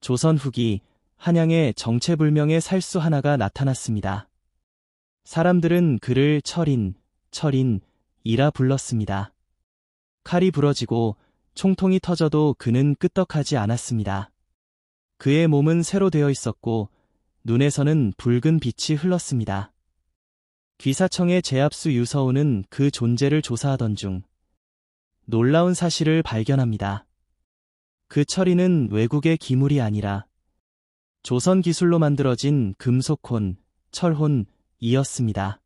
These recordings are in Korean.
조선 후기 한양에 정체불명의 살수 하나가 나타났습니다. 사람들은 그를 철인, 철인, 이라 불렀습니다. 칼이 부러지고 총통이 터져도 그는 끄떡하지 않았습니다. 그의 몸은 새로 되어 있었고 눈에서는 붉은 빛이 흘렀습니다. 귀사청의 제압수 유서우는 그 존재를 조사하던 중 놀라운 사실을 발견합니다. 그 처리는 외국의 기물이 아니라 조선 기술로 만들어진 금속혼, 철혼이었습니다.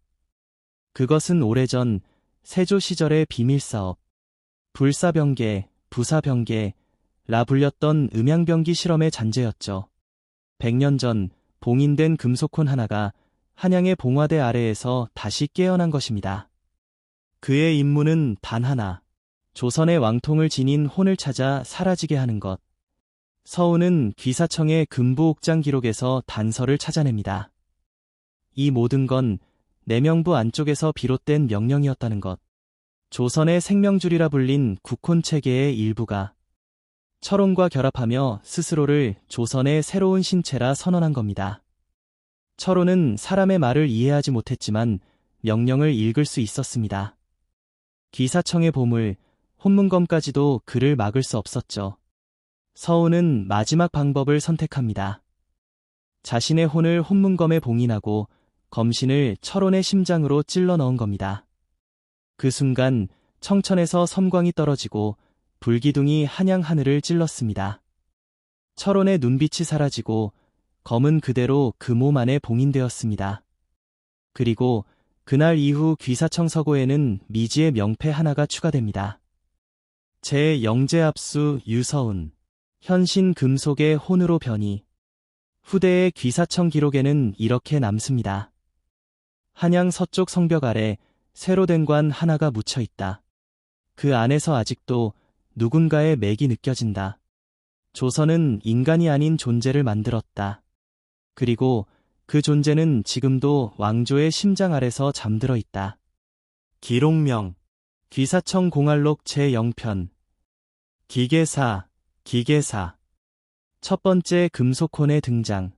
그것은 오래전 세조 시절의 비밀사업, 불사병계, 부사병계, 라 불렸던 음양병기 실험의 잔재였죠. 100년 전 봉인된 금속혼 하나가 한양의 봉화대 아래에서 다시 깨어난 것입니다. 그의 임무는 단 하나, 조선의 왕통을 지닌 혼을 찾아 사라지게 하는 것. 서우는 귀사청의 금부옥장 기록에서 단서를 찾아냅니다. 이 모든 건 내명부 안쪽에서 비롯된 명령이었다는 것. 조선의 생명줄이라 불린 국혼 체계의 일부가 철혼과 결합하며 스스로를 조선의 새로운 신체라 선언한 겁니다. 철혼은 사람의 말을 이해하지 못했지만 명령을 읽을 수 있었습니다. 기사청의 보물, 혼문검까지도 그를 막을 수 없었죠. 서우는 마지막 방법을 선택합니다. 자신의 혼을 혼문검에 봉인하고 검신을 철혼의 심장으로 찔러 넣은 겁니다. 그 순간 청천에서 섬광이 떨어지고 불기둥이 한양 하늘을 찔렀습니다. 철혼의 눈빛이 사라지고 검은 그대로 그 몸 안에 봉인되었습니다. 그리고 그날 이후 귀사청 서고에는 미지의 명패 하나가 추가됩니다. 제 영재압수 유서운 현신 금속의 혼으로 변이 후대의 귀사청 기록에는 이렇게 남습니다. 한양 서쪽 성벽 아래 새로 된 관 하나가 묻혀 있다. 그 안에서 아직도 누군가의 맥이 느껴진다. 조선은 인간이 아닌 존재를 만들었다. 그리고 그 존재는 지금도 왕조의 심장 아래서 잠들어 있다. 기록명 귀사청 공알록 제0편. 기계사 기계사. 첫 번째 금속혼의 등장